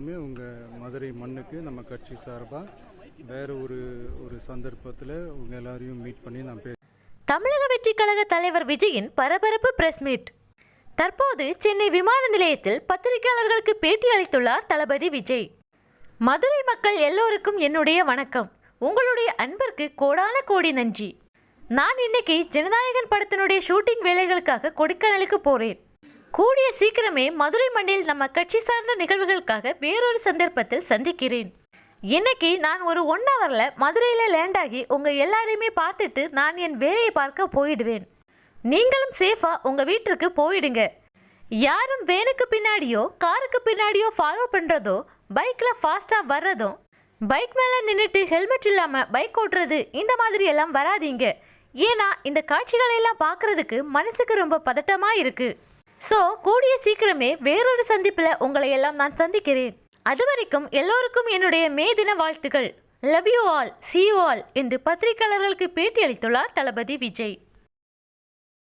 உங்கள் மதுரை மண்ணுக்கு நம்ம கட்சி சார்பாக வேற ஒரு ஒரு சந்தர்ப்பத்தில் உங்கள் எல்லாரையும் மீட் பண்ணி நான் பே தமிழக வெற்றி கழக தலைவர் விஜயின் பரபரப்பு பிரஸ் மீட் தற்போது சென்னை விமான நிலையத்தில் பத்திரிகையாளர்களுக்கு பேட்டி அளித்துள்ளார் தளபதி விஜய். மதுரை மக்கள் எல்லோருக்கும் என்னுடைய வணக்கம். உங்களுடைய அன்பிற்கு கோடான கோடி நன்றி. நான் இன்னைக்கு ஜனநாயகன் படத்தினுடைய ஷூட்டிங் வேலைகளுக்காக கொடைக்கானலுக்கு போறேன். கூடிய சீக்கிரமே மதுரை மண்ணில் நம்ம கட்சி சார்ந்த நிகழ்வுகளுக்காக வேறொரு சந்தர்ப்பத்தில் சந்திக்கிறேன். இன்னைக்கு நான் ஒரு ஒன் ஹவரில் மதுரையில் லேண்ட் ஆகி உங்கள் எல்லாரையுமே பார்த்துட்டு நான் என் வேலையை பார்க்க போயிடுவேன். நீங்களும் சேஃபாக உங்கள் வீட்டிற்கு போயிடுங்க. யாரும் வேனுக்கு பின்னாடியோ காருக்கு பின்னாடியோ ஃபாலோ பண்ணுறதோ பைக்கில் ஃபாஸ்ட்டாக வர்றதும் பைக் மேலே நின்றுட்டு ஹெல்மெட் இல்லாமல் பைக் ஓட்டுறது இந்த மாதிரி எல்லாம் வராதீங்க. ஏன்னா இந்த காட்சிகளை எல்லாம் மனசுக்கு ரொம்ப பதட்டமாக இருக்குது ஸோ கூடிய சீக்கிரமே வேறொரு சந்திப்பில் உங்களை எல்லாம் நான் சந்திக்கிறேன். அது வரைக்கும் எல்லோருக்கும் என்னுடைய மே தின வாழ்த்துக்கள். Love you all see you all என்று பத்திரிகையாளர்களுக்கு பேட்டி அளித்துள்ளார் தளபதி விஜய்.